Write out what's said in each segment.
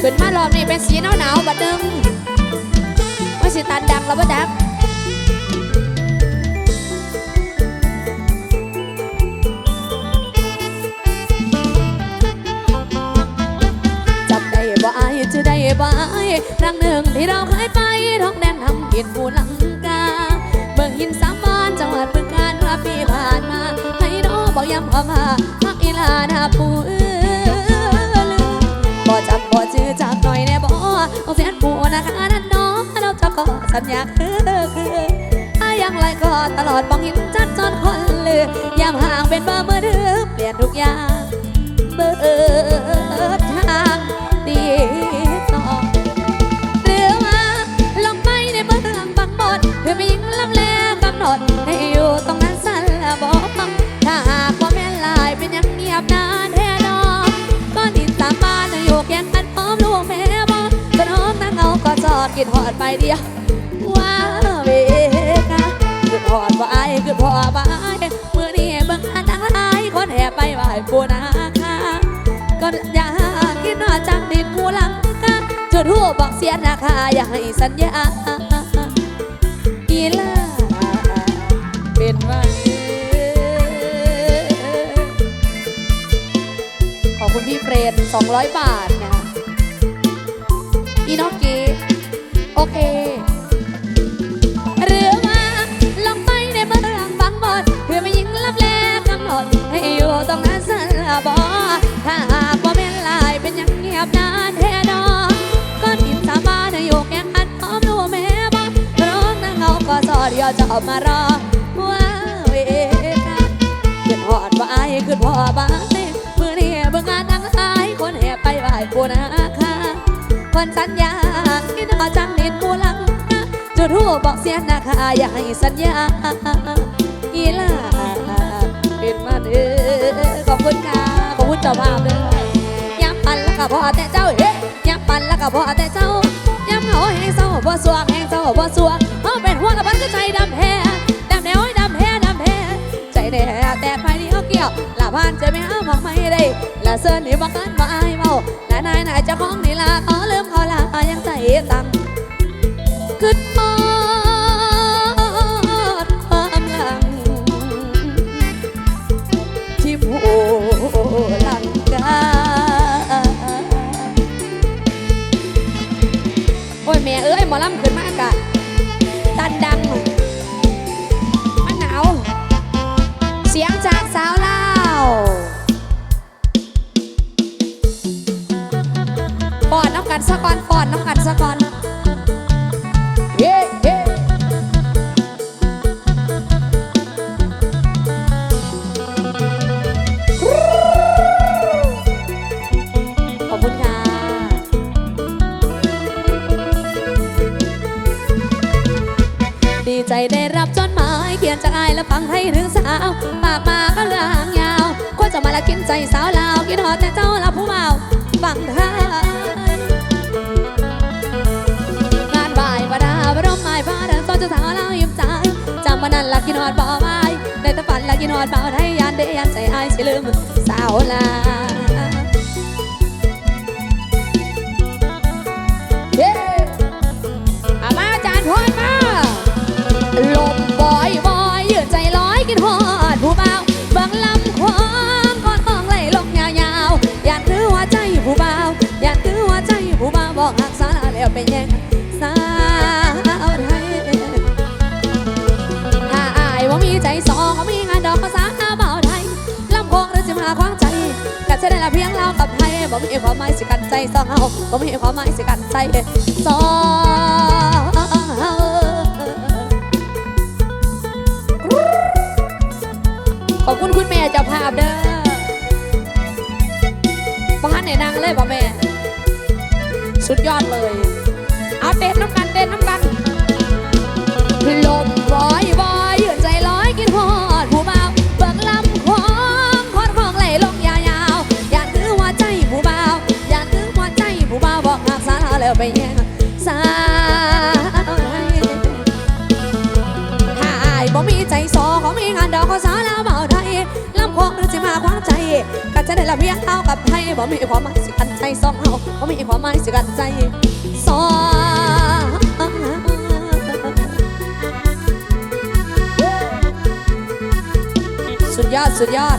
ขึ้นมารอบนี้เป็นสีหนาวหนาวๆบัดนึงว่าสิตันดังแล้วบ่จักจำได้บ่อายจะได้บ่อายครั้งหนึ่งที่เราเคยไปท้องแดนทำกินภูลังกาเมืองหินสามบานจังหวัดบึงกาฬเมื่อปีผ่านมาให้ บอกย้ำพอมาพักอีลาหน้าปูเอือลือบ่จำบ่จื้อจากหน่อยแน่บ่เอาเสียนปูนะคะนั่นน้องเราจะขอสัญญาคือคืออายังไรก็ตลอดมองหินจัดจนคนลือยามห่างเป็นเบอร์มือถือเปลี่ยนทุกอย่างเบิดทางดีต่อหรือว่าลงไปในเมืองบางบดเพื่อไปยิงลำแลกำหนด บ้านอยู่แกงกันพร้อมลูกแม่บอกกระน้องนั่งเอาก็จอดกินหอดไปเดียวว้าเวกาคือพอดว่ไอ้คือพอบ่ายเมื่อนี้เบิ่งอันอายคนแห่ไปไหว้ปูนาคาก็อยากกินนอจังดินกูหลังกาจุดหัวบอกเสียนาคาอย่าให้สัญญาอีลาเป็นวัน คุณพี่เฟรน200 บาทนะคะอีน้องเกีโอเค หรือว่าลองไปในเมืองบางบอนเพื่อไม่ยิงลับแลกำหนดให้อยู่ตรงนั้นสันละบอถ้าหากว่าแม่นลายเป็นอยังเงียบนานแท้ดอกก้อนหินสามบ้านอยู่แกงอันพร้อมรู้แม่บอกร้องนั่งเอาก็สอเดียวจะออกมารอว่าวเวกาขึ้นหอดว่าไอ้ายขึ้นพ่อบ้า ปูนาคาคนสัญญากินหอจังนินกูลังจุดทูบบอกเสียนะคะอย่าให้สัญญาอีลาเป็นมาเด้อขอบคุณค่ะขอบคุณเจ้าภาพเด้อย้ำปันแล้วก็พอแต่เจ้าเฮ้ย้ำปันแล้วก็พอแต่เจ้าย้ำเหงาแห้งเศร้าบ่สวงแห้งเศร้าบ่สวงเอาเป็นหัวกับมันก็ใจดำแพ้ดำแนวดำแพ้ดำแพ้ใจแน่แต่ภายในเขาเกี่ยวละพานจะไม่หาบอกไม่ได้ละเสื้อนี่บอกกันบ่อายเมาและนายนายจะของนี่ละขอลืมเขาละยังใจตังคือ กันสะก่อนป้อนน้ำกันสะก่อนเฮ้เฮ้ขอบคุณค่ะดีใจได้รับจดหมายเขียนจากอายและฟังให้ถึงสาวปากมาก็เรื่องยาวควรจะมาละกินใจสาวลาวกินหอดแต่เจ้าละผู้เมาฟังเธอ นั้นลักกินหอดบ่อไม้ในตะฝันลักกินหอดบ่าวไทยยานเดยันใจอายสิลืมสาวลา สิมาควางใจกันใช่ได้ละเพียงเรากับไทยบ่มีความหมายสิกันใจสองเฮาบ่มีความหมายสิกันใจสองขอบคุณคุณแม่เจ้าภาพเด้อบ้านไหนนางเลยบ่แม่ สุดยอดเลย แล้วไปแย่งสาวไทยถ้าอายบ่มีใจสอเขามีงานดอกเขาสาวแล้วเบาไทยลำโพงหรือสิมาควางใจก็จะได้ละเมียงเอากับไทยบ่มีความหมายสิกันใจสองเฮาบ่มีความหมายสิกันใจสองสุดยอด สุดยอด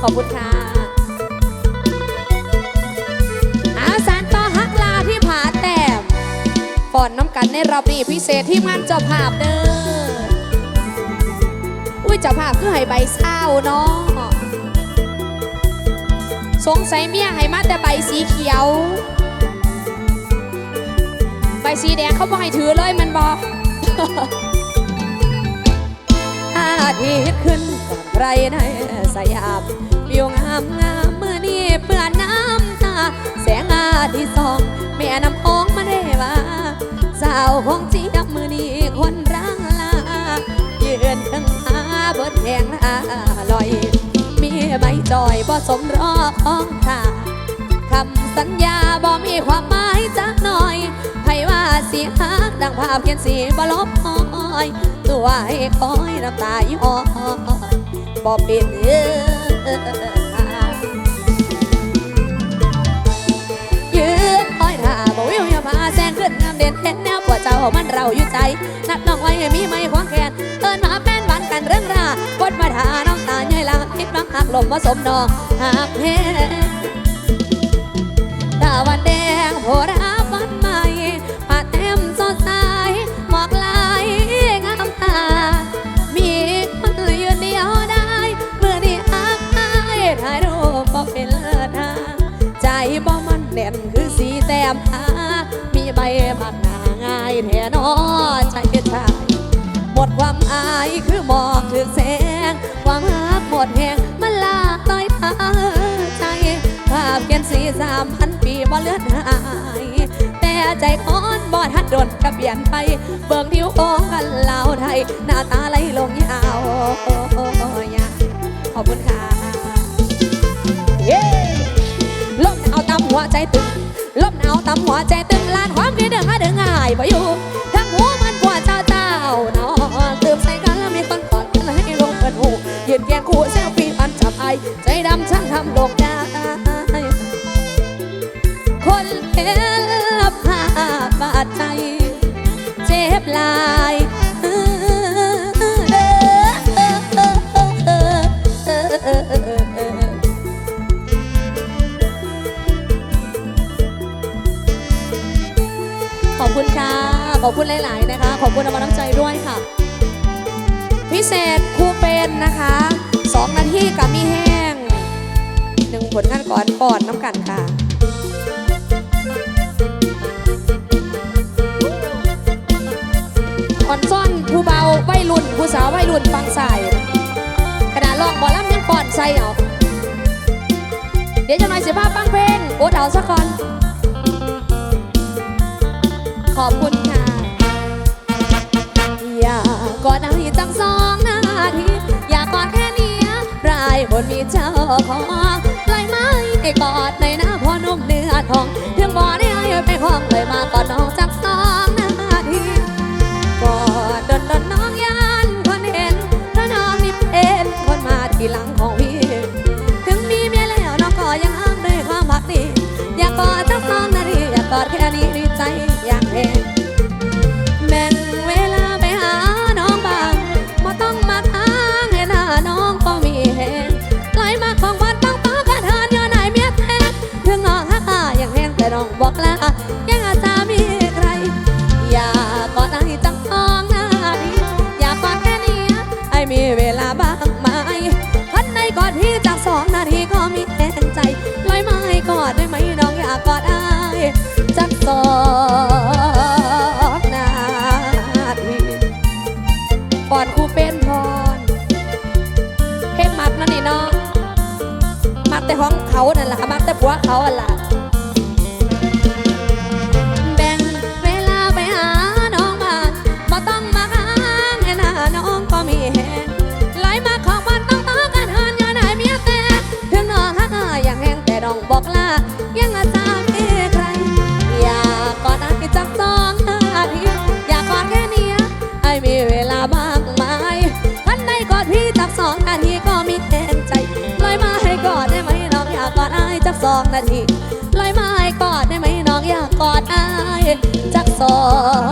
ขอบคุณค่ะ อนน้ำกันในรอบนี้พิเศษที่งานจ้าภาพเด้ออุ้ยจ้าภาพคือให้ใบเศร้าเนาะสงสัยเมียให้มาแต่ใบสีเขียว ใบสีแดงเขาบอกให้ถือเลยมันบอกอาทิตย์ขึ้นก่อนใครในสยามวิวงามงามเมื่อนี้เปื่อนน้ำตา แสงอาทิตย์ส่อง แม่น้ำโค้งมาได้ว่า สาวของเจียบมือนี้คนรังลาเยือนทั้งหาเบิดแหงอาลอย มีใบจอยบ่สมรอของขาคำสัญญาบ่มีความหมายจักหน่อยไผว่าสิฮักดังภาพเขียนสีบ่ลบหอย ตัวให้คอยน้ำตาย้อยบ่เป็นเอ้อยืนคอยท่าบ่วิวอย่าพาแซงขึ้นงาเด่นเห็นแนวปวดเจ้ามันเราอยู่ใจ นัดน้องไว้ให้มีไม่ควงแขนเอิ้นมาเป็นหวานกันเรื่องราบดมาทาน้องตาใหญ่ลาคิดบังหักลมผสมนองหักแพ้ตะวันแดงโผราฟันใหม่ผาเต็มสดใสหมอกลายงามตา มีคนยืนเดียวได้เมื่อนี้อักอายถ่ายรูปบ่เป็นเลิศใจบ่มันแน่นคือสีแต้มหา ใบผักหนาง่ายแท้นอใจชายหมดความอายคือหมอกถึงแสงความรักหมดแหงมันลาต้อยทาใจภาพเขียนสีสามพันปีบ่เลือนหายแต่ใจค้อนบ่ทัดโดนกระเปลี่ยนไป เบิ่งนิ้วโป้งกันลาวไทย หน้าตาไหลลงยาวยาขอบคุณค่ะ เย้ลมหนาวตำหัวใจตึง ลมหนาวตำหัวใจตึงลานความคิดเดือดหาเดือดง่ายบ่อยู่ทั้งหัวมันกว่าเจ้าเจ้านาะตื่มใส่กันแล้วมีคนกอดกันให้ลงเปิดหูยืนแกงคู่เซลฟี่มันจับไอใจดำช่างทำลงได้คนเห็นภาพบาดใจ เจ็บลาย คุณค่ะ ขอบคุณหลาย ๆ นะคะ ขอบคุณน้ำมันน้ำใจด้วยค่ะ พิเศษครูเป็นนะคะสองนาทีกับมีแห้งหนึ่งผลงานก่อนก่อนน้ำกันค่ะอ่อนซ่อนผู้เบาวัยรุ่นผู้สาววัยรุ่นฟังใสายขณะลองบอลล่ำยังก่อนใส่เอาเดี๋ยวจะหน่อยเสียภาพฟังเพลงโอ๊ตเอาสักก่อน ขอบคุณค่ะ อย่ากอดนาทีจังสองนาที อย่ากอดแค่นี้รายคนมีเจ้าของปล่อยไม้ให้กอดในหน้าพอนุ่มเนื้อทองถึงบ่ได้ให้ไปคล้องเลยมากอดน้องจักสองนาทีกอดดนดนน้องยานคนเห็นเพราน้องนี่เป็นคนมาทีหลังของพี่ถึงมีเมียแล้วน้องก็ยังอ้างด้วยความรักดีอยากกอดจักสองนาทีอยากกอดแค่นี้ดีใจ กอดไอ้จักสองนาทีปอนครูเป็นพรเพลงมักนั่นนี่เนาะมักแต่ของเขานั่นแหละค่ะมักแต่ผัวเขาอะล่ะ จักสองนาทีลอยมาให้กอดได้ไหมน้องอยากกอดอายจักสอง